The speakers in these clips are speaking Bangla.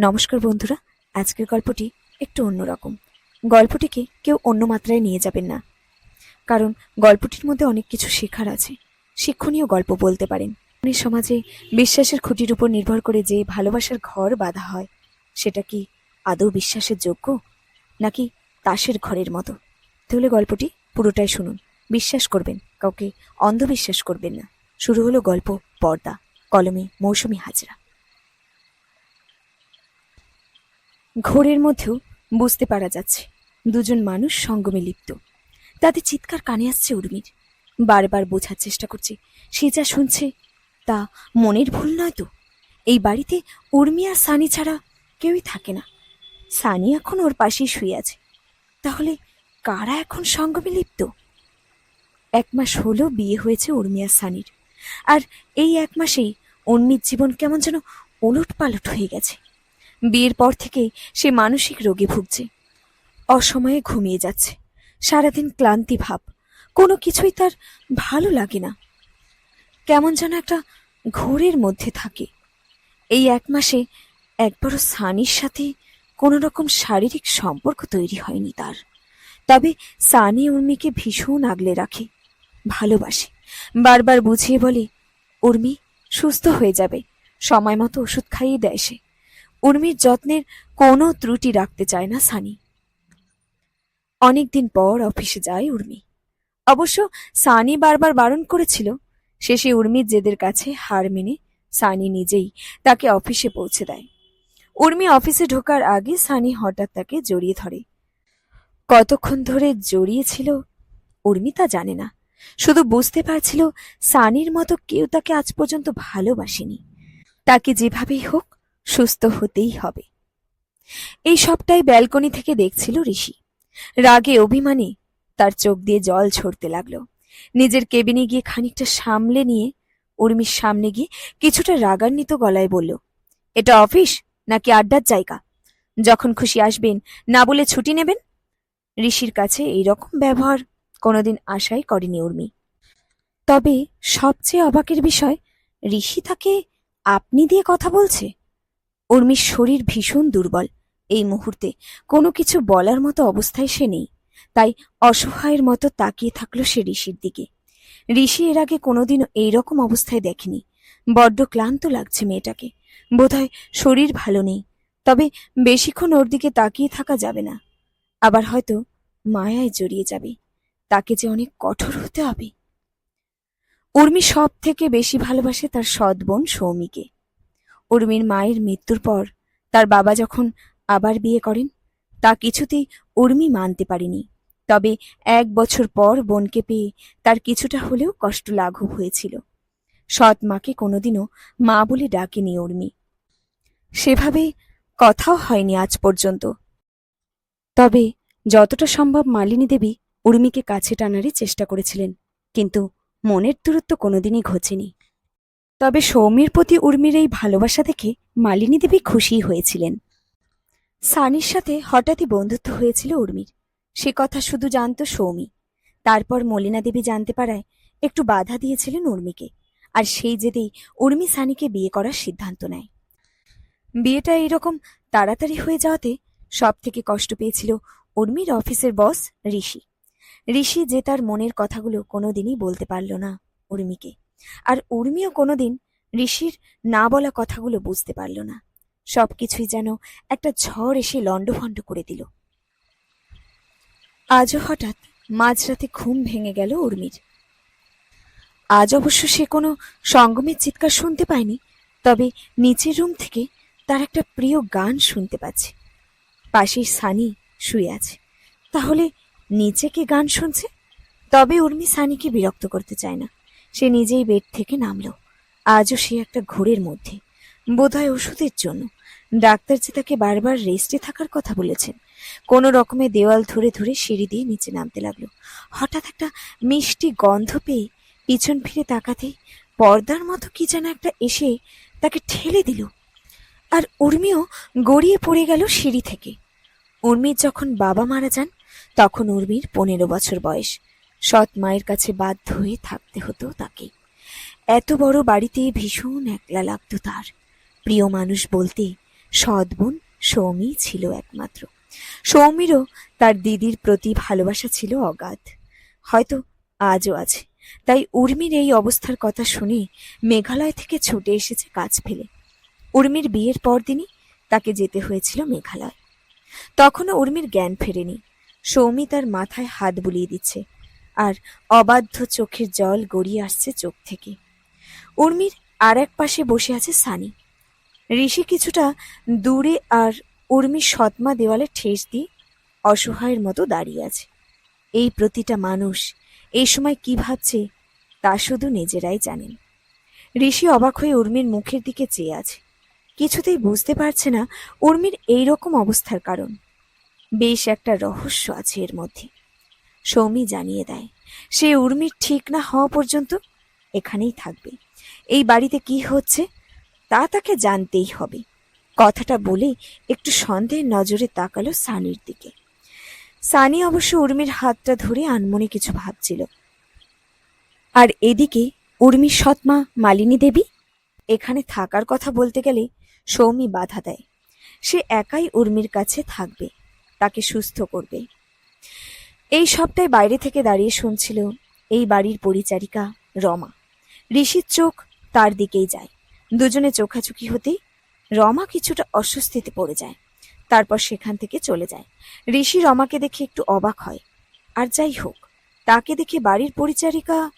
নমস্কার বন্ধুরা, আজকের গল্পটি একটু অন্যরকম। গল্পটিকে কেউ অন্য মাত্রায় নিয়ে যাবেন না। কারণ গল্পটির মধ্যে অনেক কিছু শেখার আছে। শিক্ষণীয় গল্প বলতে পারেন। এই সমাজে বিশ্বাসের খুঁটির উপর নির্ভর করে যে ভালোবাসার ঘর বাঁধা হয়, সেটা কি আদৌ বিশ্বাসের যোগ্য? নাকি তাসের ঘরের মতো? তাহলে গল্পটি পুরোটাই শুনুন। বিশ্বাস করবেন, কাউকে অন্ধবিশ্বাস করবেন না। শুরু হলো গল্প পর্দা, কলমে মৌসুমি হাজরা। ঘোরের মধ্যেও বুঝতে পারা যাচ্ছে, দুজন মানুষ সঙ্গমে লিপ্ত। তাদের চিৎকার কানে আসছে উর্মির। বারবার বোঝার চেষ্টা করছে, সে যা শুনছে তা মনের ভুল নয় তো? এই বাড়িতে উর্মি আর সানি ছাড়া কেউই থাকে না। সানি এখন ওর পাশেই শুয়ে আছে। তাহলে কারা এখন সঙ্গমে লিপ্ত? এক মাস হলো বিয়ে হয়েছে উর্মি আর সানির। আর এই এক মাসেই উর্মির জীবন কেমন যেন ওলট পালট হয়ে গেছে। বিয়ের পর থেকে সে মানসিক রোগে ভুগছে। অসময়ে ঘুমিয়ে যাচ্ছে। সারাদিন ক্লান্তি ভাব। কোনো কিছুই তার ভালো লাগে না। কেমন যেন একটা ঘোরের মধ্যে থাকে। এই এক মাসে একবারও সানির সাথে কোনো রকম শারীরিক সম্পর্ক তৈরি হয়নি তার। তবে সানি উর্মিকে ভীষণ আগলে রাখে, ভালোবাসে। বারবার বুঝিয়ে বলে, উর্মি, সুস্থ হয়ে যাবে। সময় মতো ওষুধ খাইয়ে দেয় সে। উর্মির যত্নের কোনো ত্রুটি রাখতে চায় না সানি। অনেকদিন পর অফিসে যায় উর্মি। অবশ্য সানি বারবার বারণ করেছিল, শেষে উর্মির জেদের কাছে হার মেনে সানি নিজেই তাকে অফিসে পৌঁছে দেয়। উর্মি অফিসে ঢোকার আগে সানি হঠাৎ তাকে জড়িয়ে ধরে। কতক্ষণ ধরে জড়িয়েছিল উর্মি তা জানে না। শুধু বুঝতে পারছিল সানির মতো কেউ তাকে আজ পর্যন্ত ভালোবাসেনি। তাকে যেভাবেই হোক সুস্থ হতেই হবে। এই সবটাই ব্যালকনি থেকে দেখছিল ঋষি। রাগে অভিমানে তার চোখ দিয়ে জল ঝরতে লাগল। নিজের কেবিনে গিয়ে খানিকটা সামলে নিয়ে উর্মির সামনে গিয়ে কিছুটা রাগান্বিত গলায় বলল, এটা অফিস নাকি আড্ডার জায়গা? যখন খুশি আসবেন, না বলে ছুটি নেবেন? ঋষির কাছে এই রকম ব্যবহার কোনোদিন আশাই করেনি উর্মি। তবে সবচেয়ে অবাকের বিষয়, ঋষি তাকে আপনি দিয়ে কথা বলছে? উর্মির শরীর ভীষণ দুর্বল। এই মুহূর্তে কোনো কিছু বলার মতো অবস্থায় সে নেই। তাই অসহায়ের মতো তাকিয়ে থাকল সে ঋষির দিকে। ঋষি এর আগে কোনোদিনও এইরকম অবস্থায় দেখেনি। বড্ড ক্লান্ত লাগছে মেয়েটাকে। বোধহয় শরীর ভালো নেই। তবে বেশিক্ষণ ওর দিকে তাকিয়ে থাকা যাবে না। আবার হয়তো মায়ায় জড়িয়ে যাবে। তাকে যে অনেক কঠোর হতে হবে। উর্মি সব থেকে বেশি ভালোবাসে তার সৎ বোন সৌমিকে। উর্মির মায়ের মৃত্যুর পর তার বাবা যখন আবার বিয়ে করেন, তা কিছুতেই উর্মি মানতে পারেনি। তবে এক বছর পর বোনকে পেয়ে তার কিছুটা হলেও কষ্ট লাঘব হয়েছিল। সৎ মাকে কোনোদিনও মা বলে ডাকেনি উর্মি। সেভাবে কথাও হয়নি আজ পর্যন্ত। তবে যতটা সম্ভব মালিনী দেবী উর্মিকে কাছে টানারই চেষ্টা করেছিলেন, কিন্তু মনের দূরত্ব কোনোদিনই ঘোচেনি। তবে সৌমির প্রতি উর্মির এই ভালোবাসা দেখে মালিনী দেবী খুশি হয়েছিলেন। সানির সাথে হঠাৎই বন্ধুত্ব হয়েছিল উর্মির। সে কথা শুধু জানত সৌমি। তারপর মলিনা দেবী জানতে পারায় একটু বাধা দিয়েছিলেন উর্মিকে, আর সেই জেদেই উর্মি সানিকে বিয়ে করার সিদ্ধান্ত নেয়। বিয়েটা এরকম তাড়াতাড়ি হয়ে যাওয়াতে সব থেকে কষ্ট পেয়েছিল উর্মির অফিসের বস ঋষি। ঋষি যে তার মনের কথাগুলো কোনোদিনই বলতে পারল না উর্মিকে। আর উর্মিও কোনোদিন ঋষির না বলা কথাগুলো বুঝতে পারল না। সবকিছুই যেন একটা ঝড় এসে লণ্ডভণ্ড করে দিল। আজও হঠাৎ মাঝরাতে ঘুম ভেঙে গেল উর্মির। আজ অবশ্য সে কোনো সঙ্গমের চিৎকার শুনতে পায়নি, তবে নিচের রুম থেকে তার একটা প্রিয় গান শুনতে পাচ্ছে। পাশেই সানি শুয়ে আছে। তাহলে নিচে কে গান শুনছে? তবে উর্মি সানিকে বিরক্ত করতে চায় না। সে নিজেই বেড থেকে নামলো। আজও সে একটা ঘোরের মধ্যে। বোধহয় ওষুধের জন্য। ডাক্তার যে তাকে বারবার রেস্টে থাকার কথা বলেছেন, কোনো রকমে দেওয়াল ধরে ধরে সিঁড়ি দিয়ে নিচে নামতে লাগল। হঠাৎ একটা মিষ্টি গন্ধ পেয়ে পিছন ফিরে তাকাতে পর্দার মতো কি যেন একটা এসে তাকে ঠেলে দিল। আর উর্মিও গড়িয়ে পড়ে গেল সিঁড়ি থেকে। উর্মির যখন বাবা মারা যান, তখন উর্মির পনেরো বছর বয়স। সৎ মায়ের কাছে বাধ্য হয়ে থাকতে হতো তাকে। এত বড় বাড়িতে ভীষণ একলা লাগতো তার। প্রিয় মানুষ বলতে সৎ বোন সৌমি ছিল একমাত্র। সৌমিরও তার দিদির প্রতি ভালোবাসা ছিল অগাধ। হয়তো আজও আছে। তাই উর্মির এই অবস্থার কথা শুনে মেঘালয় থেকে ছুটে এসেছে কাজ ফেলে। উর্মির বিয়ের পরদিনই তাকে যেতে হয়েছিল মেঘালয়। তখনও উর্মির জ্ঞান ফেরেনি। সৌমি তার মাথায় হাত বুলিয়ে দিচ্ছে। আর অবাধ্য চোখের জল গড়িয়ে আসছে চোখ থেকে। উর্মির আর এক পাশে বসে আছে সানি। ঋষি কিছুটা দূরে আর উর্মির সৎমা দেওয়ালে ঠেস দিয়ে অসহায়ের মতো দাঁড়িয়ে আছে। এই প্রতিটা মানুষ এই সময় কি ভাবছে তা শুধু নিজেরাই জানেন। ঋষি অবাক হয়ে উর্মির মুখের দিকে চেয়ে আছে। কিছুতেই বুঝতে পারছে না উর্মির এই রকম অবস্থার কারণ। বেশ একটা রহস্য আছে এর মধ্যে। সৌমি জানিয়ে দেয়, সে উর্মির ঠিক না হওয়া পর্যন্ত এখানেই থাকবে। এই বাড়িতে কি হচ্ছে তা তাকে জানতেই হবে। কথাটা বলে একটু সন্দেহের নজরে তাকালো সানির দিকে। সানি অবশ্য উর্মির হাতটা ধরে আনমনে কিছু ভাবছিল। আর এদিকে উর্মির সৎমা, মালিনী দেবী? এখানে থাকার কথা বলতে গেলে সৌমি বাধা দেয়। সে একাই উর্মির কাছে থাকবে, তাকে সুস্থ করবে। এই সবটাই বাইরে থেকে দাঁড়িয়ে শুনছিল এই বাড়ির পরিচারিকা রমা। ঋষির চোখ তার দিকেই যায়। দুজনে চোখাচোখি হতেই রমা কিছুটা অস্বস্তিতে পড়ে যায়। তারপর সেখান থেকে চলে যায়। ঋষি রমাকে দেখে একটু অবাক হয়। আর যাই হোক, তাকে দেখে বাড়ির পরিচারিকা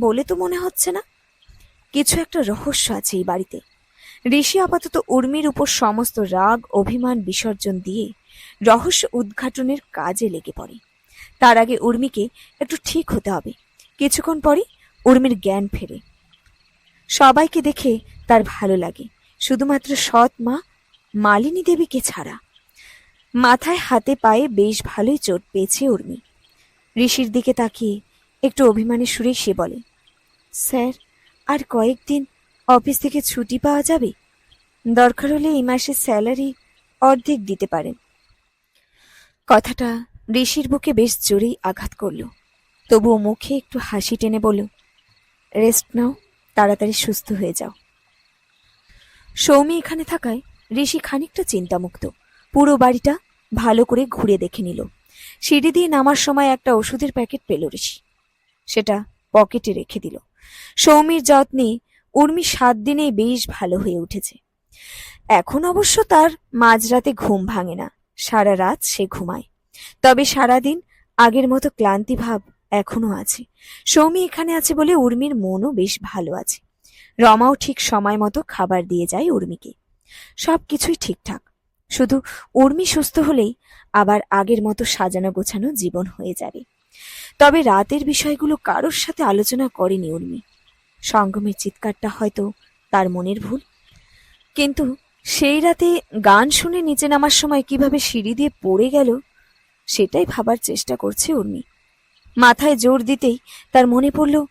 বলে তো মনে হচ্ছে না। কিছু একটা রহস্য আছে এই বাড়িতে। ঋষি আপাতত উর্মির উপর সমস্ত রাগ, অভিমান, বিসর্জন দিয়ে রহস্য উদ্ঘাটনের কাজে লেগে পড়ে। তার আগে উর্মিকে একটু ঠিক হতে হবে। কিছুক্ষণ পরে উর্মির জ্ঞান ফেরে। সবাইকে দেখে তার ভালো লাগে। শুধুমাত্র সৎ মা মালিনী দেবীকে ছাড়া। মাথায় হাতে পায়ে বেশ ভালোই চোট পেয়েছে উর্মি। ঋষির দিকে তাকিয়ে একটু অভিমানী সুরে সে বলে, স্যার, আর কয়েকদিন অফিস থেকে ছুটি পাওয়া যাবে? দরকার হলে এই মাসের স্যালারি অর্ধেক দিতে পারেন। কথাটা ঋষির বুকে বেশ জোরেই আঘাত করল। তবুও মুখে একটু হাসি টেনে বলল, রেস্ট নাও, তাড়াতাড়ি সুস্থ হয়ে যাও। সৌমি এখানে থাকায় ঋষি খানিকটা চিন্তামুক্ত। পুরো বাড়িটা ভালো করে ঘুরে দেখে নিল। সিঁড়ি দিয়ে নামার সময় একটা ওষুধের প্যাকেট পেল ঋষি। সেটা পকেটে রেখে দিল। সৌমির যত্নে উর্মি সাত দিনেই বেশ ভালো হয়ে উঠেছে। এখন অবশ্য তার মাঝরাতে ঘুম ভাঙে না। সারা রাত সে ঘুমায়। তবে সারাদিন আগের মতো ক্লান্তি ভাব এখনও আছে। সৌমি এখানে আছে বলে উর্মির মনও বেশ ভালো আছে। রমাও ঠিক সময় মতো খাবার দিয়ে যায় উর্মিকে। সব কিছুই ঠিকঠাক। শুধু উর্মি সুস্থ হলেই আবার আগের মতো সাজানো গোছানো জীবন হয়ে যাবে। তবে রাতের বিষয়গুলো কারোর সাথে আলোচনা করেনি উর্মি। সঙ্গমের চিৎকারটা হয়তো তার মনের ভুল। কিন্তু সেই রাতে গান শুনে নিচে নামার সময় কীভাবে সিঁড়ি দিয়ে পড়ে গেল সেটাই ভাবার চেষ্টা করছে উর্মি। মাথায় জোর দিতেই তার মনে পড়ল,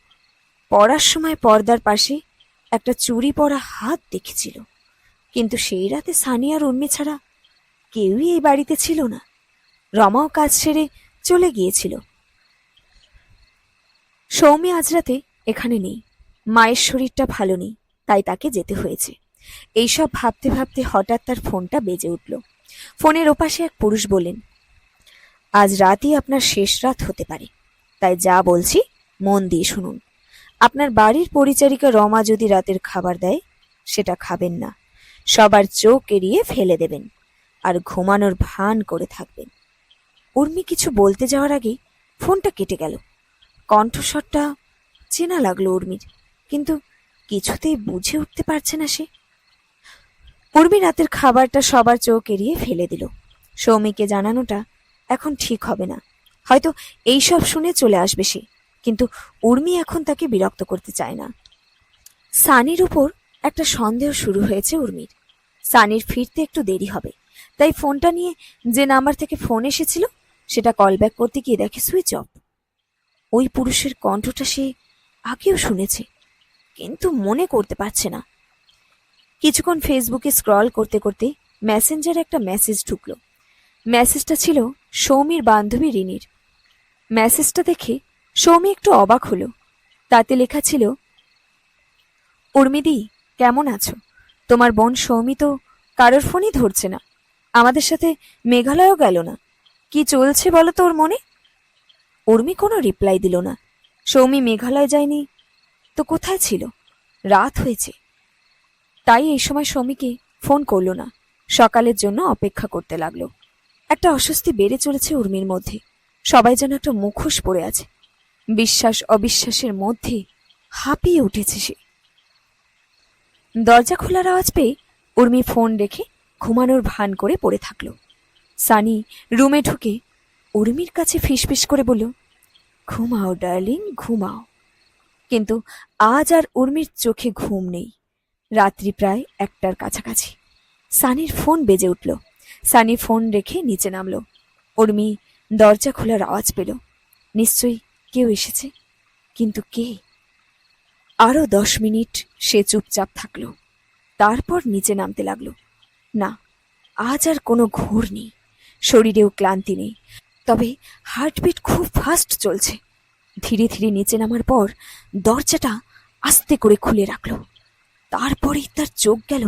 পড়ার সময় পর্দার পাশে একটা চুরি পরা হাত দেখেছিল। কিন্তু সেই রাতে সানি আর উর্মি ছাড়া কেউই এই বাড়িতে ছিল না। রমাও কাজ সেরে চলে গিয়েছিল। সৌমি আজ রাতে এখানে নেই। মায়ের শরীরটা ভালো নেই, তাই তাকে যেতে হয়েছে। এইসব ভাবতে ভাবতে হঠাৎ তার ফোনটা বেজে উঠল। ফোনের ওপাশে এক পুরুষ বললেন আজ রাতই আপনার শেষ রাত হতে পারে। তাই যা বলছি, মন দিয়ে শুনুন। আপনার বাড়ির পরিচারিকা রমা যদি রাতের খাবার দেয়, সেটা খাবেন না। সবার চোখ এড়িয়ে ফেলে দেবেন আর ঘুমানোর ভান করে থাকবেন। উর্মি কিছু বলতে যাওয়ার আগেই ফোনটা কেটে গেল। কণ্ঠস্বরটা চেনা লাগল উর্মির, কিন্তু কিছুতেই বুঝে উঠতে পারছে না সে। উর্মি রাতের খাবারটা সবার চোখ এড়িয়ে ফেলে দিল। সৌমিকে জানানোটা এখন ঠিক হবে না। হয়তো এইসব শুনে চলে আসবে সে, কিন্তু উর্মি এখন তাকে বিরক্ত করতে চায় না। সানির উপর একটা সন্দেহ শুরু হয়েছে উর্মির। সানির ফিরতে একটু দেরি হবে, তাই ফোনটা নিয়ে যে নাম্বার থেকে ফোন এসেছিল, সেটা কল ব্যাক করতে গিয়ে দেখে সুইচ অফ ওই পুরুষের কণ্ঠটা সে আগেও শুনেছে, কিন্তু মনে করতে পারছে না। কিছুক্ষণ ফেসবুকে স্ক্রল করতে করতে মেসেঞ্জারে একটা মেসেজ ঢুকলো। মেসেজটা ছিল সৌমির বান্ধবী রিনির। মেসেজটা দেখে সৌমি একটু অবাক হলো। তাতে লেখা ছিল, উর্মিদি, কেমন আছো? তোমার বোন সৌমি তো কারোর ফোনই ধরছে না। আমাদের সাথে মেঘালয়ও গেল না। কি চলছে বলো তো ওর মনে? উর্মি কোনো রিপ্লাই দিল না। সৌমি মেঘালয় যায়নি। তো কোথায় ছিল? রাত হয়েছে। তাই এই সময় সৌমিকে ফোন করল না। সকালের জন্য অপেক্ষা করতে লাগল। একটা অস্বস্তি বেড়ে চলেছে উর্মির মধ্যে। সবাই যেন একটা মুখোশ পড়ে আছে। বিশ্বাস, অবিশ্বাসের মধ্যে হাঁপিয়ে উঠেছে সে। দরজা খোলার আওয়াজ পেয়ে উর্মি ফোন রেখে ঘুমানোর ভান করে পড়ে থাকল। সানি রুমে ঢুকে উর্মির কাছে ফিসফিস করে বলল, ঘুমাও, ডার্লিং, ঘুমাও। কিন্তু আজ আর উর্মির চোখে ঘুম নেই। রাত্রি প্রায় একটার কাছাকাছি। সানির ফোন বেজে উঠল। সানি ফোন রেখে নিচে নামলো। উর্মি দরজা খোলার আওয়াজ পেল। নিশ্চয়ই কেউ এসেছে, কিন্তু কে? আরও দশ মিনিট সে চুপচাপ থাকল। তারপর নিচে নামতে লাগল। না, আজ আর কোনো ঘোর নেই। শরীরেও ক্লান্তি নেই। তবে হার্টবিট খুব ফাস্ট চলছে। ধীরে ধীরে নিচে নামার পর দরজাটা আস্তে করে খুলে রাখল। তারপরেই তার চোখ গেল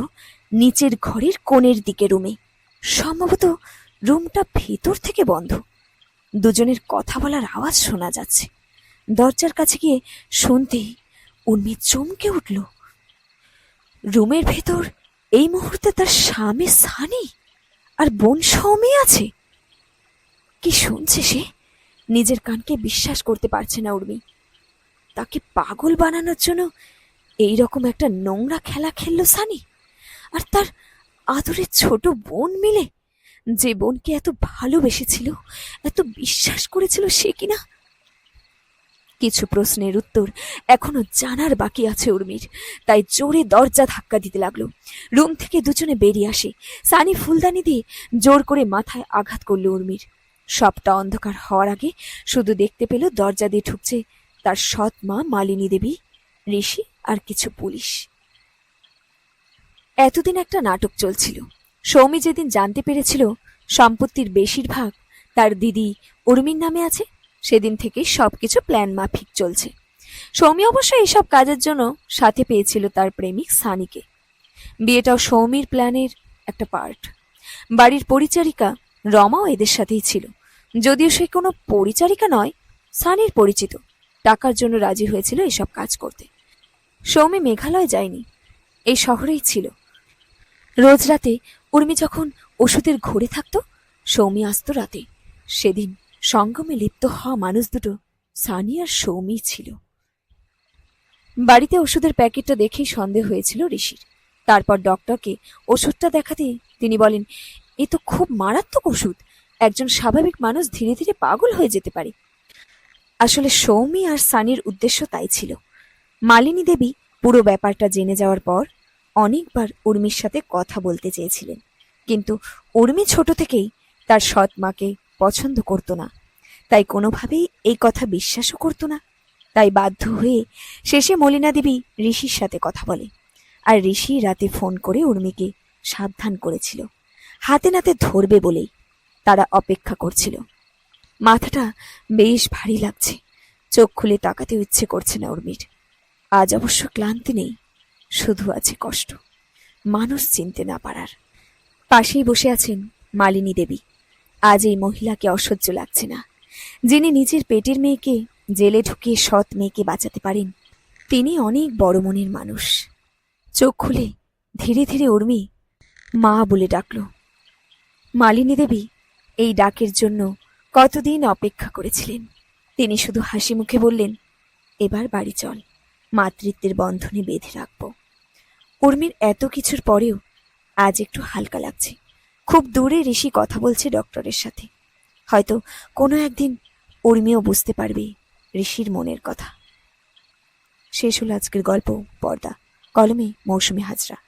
নিচের ঘরের কোণের দিকে রুমে। সম্ভবত রুমটা ভেতর থেকে বন্ধ। দুজনের কথা বলার আওয়াজ শোনা যাচ্ছে। দরজার কাছে গিয়ে শুনতেই উর্মি চমকে উঠল। রুমের ভেতর এই মুহূর্তে তার স্বামী সানি আর বোন সৌমি আছে। কি শুনছে সে? নিজের কানকে বিশ্বাস করতে পারছে না উর্মি। তাকে পাগল বানানোর জন্য এই রকম একটা নোংরা খেলা খেললো সানি। আর তার আদরের ছোট বোন মিলে? যে বোনকে এত ভালোবেসেছিল, এত বিশ্বাস করেছিল সে কিনা কিছু প্রশ্নের উত্তর এখনও জানার বাকি আছে উর্মির। তাই জোরে দরজা ধাক্কা দিতে লাগল। রুম থেকে দুজনে বেরিয়ে আসে। সানি ফুলদানি দিয়ে জোর করে মাথায় আঘাত করল উর্মির। সবটা অন্ধকার হওয়ার আগে শুধু দেখতে পেল দরজা দিয়ে ঢুকছে তার সৎ মা মালিনী দেবী, ঋষি আর কিছু পুলিশ। এতদিন একটা নাটক চলছিল। সৌমি যেদিন জানতে পেরেছিল সম্পত্তির বেশিরভাগ তার দিদি উর্মির নামে আছে, সেদিন থেকে সবকিছু প্ল্যান মাফিক চলছে। সৌমি অবশ্য এইসব কাজের জন্য সাথে পেয়েছিল তার প্রেমিক সানিকে। বিয়েটাও সৌমির প্ল্যানের একটা পার্ট। বাড়ির পরিচারিকা রমাও এদের সাথেই ছিল। যদিও সে কোনো পরিচারিকা নয়, সানির পরিচিত। টাকার জন্য রাজি হয়েছিল এসব কাজ করতে। সৌমি মেঘালয় যায়নি, এই শহরেই ছিল। রোজ রাতে উর্মি যখন ওষুধের ঘোরে থাকতো, সৌমি আসতো রাতে। সেদিন সঙ্গমে লিপ্ত হওয়া মানুষ দুটো, সানি আর সৌমি ছিল। বাড়িতে ওষুধের প্যাকেটটা দেখেই সন্দেহ হয়েছিল ঋষির। তারপর ডক্টরকে ওষুধটা দেখাতে তিনি বলেন, এ তো খুব মারাত্মক ওষুধ। একজন স্বাভাবিক মানুষ ধীরে ধীরে পাগল হয়ে যেতে পারে। আসলে সৌমি আর সানির উদ্দেশ্য তাই ছিল। মালিনী দেবী পুরো ব্যাপারটা জেনে যাওয়ার পর অনেকবার উর্মির সাথে কথা বলতে চেয়েছিলেন। কিন্তু উর্মি ছোট থেকেই তার সৎ মাকে পছন্দ করতো না। তাই কোনোভাবেই এই কথা বিশ্বাসও করতো না। তাই বাধ্য হয়ে শেষে মলিনা দেবী ঋষির সাথে কথা বলে। আর ঋষি রাতে ফোন করে উর্মিকে সাবধান করেছিল। হাতে নাতে ধরবে বলেই তারা অপেক্ষা করছিল। মাথাটা বেশ ভারী লাগছে। চোখ খুলে তাকাতে ইচ্ছে করছে না উর্মির। আজ অবশ্য ক্লান্তি নেই। শুধু আছে কষ্ট। মানুষ চিনতে না পারার। পাশেই বসে আছেন মালিনী দেবী। আজ এই মহিলাকে অসহ্য লাগছে না। যিনি নিজের পেটের মেয়েকে জেলে ঢুকিয়ে সৎ মেয়েকে বাঁচাতে পারেন, তিনি অনেক বড় মনের মানুষ। চোখ খুলে ধীরে ধীরে উর্মি মা বলে ডাকল, মালিনী দেবী, এই ডাকের জন্য কতদিন অপেক্ষা করেছিলেন? তিনি শুধু হাসি মুখে বললেন, এবার বাড়ি চল। মাতৃত্বের বন্ধনে বেঁধে রাখব। উর্মির এত কিছুর পরেও আজ একটু হালকা লাগছে। খুব দূরে ঋষি কথা বলছে ডক্টরের সাথে। হয়তো কোনো একদিন উর্মিও বুঝতে পারবে ঋষির মনের কথা। শেষ হল আজকের গল্প, পর্দা। কলমে মৌসুমি হাজরা।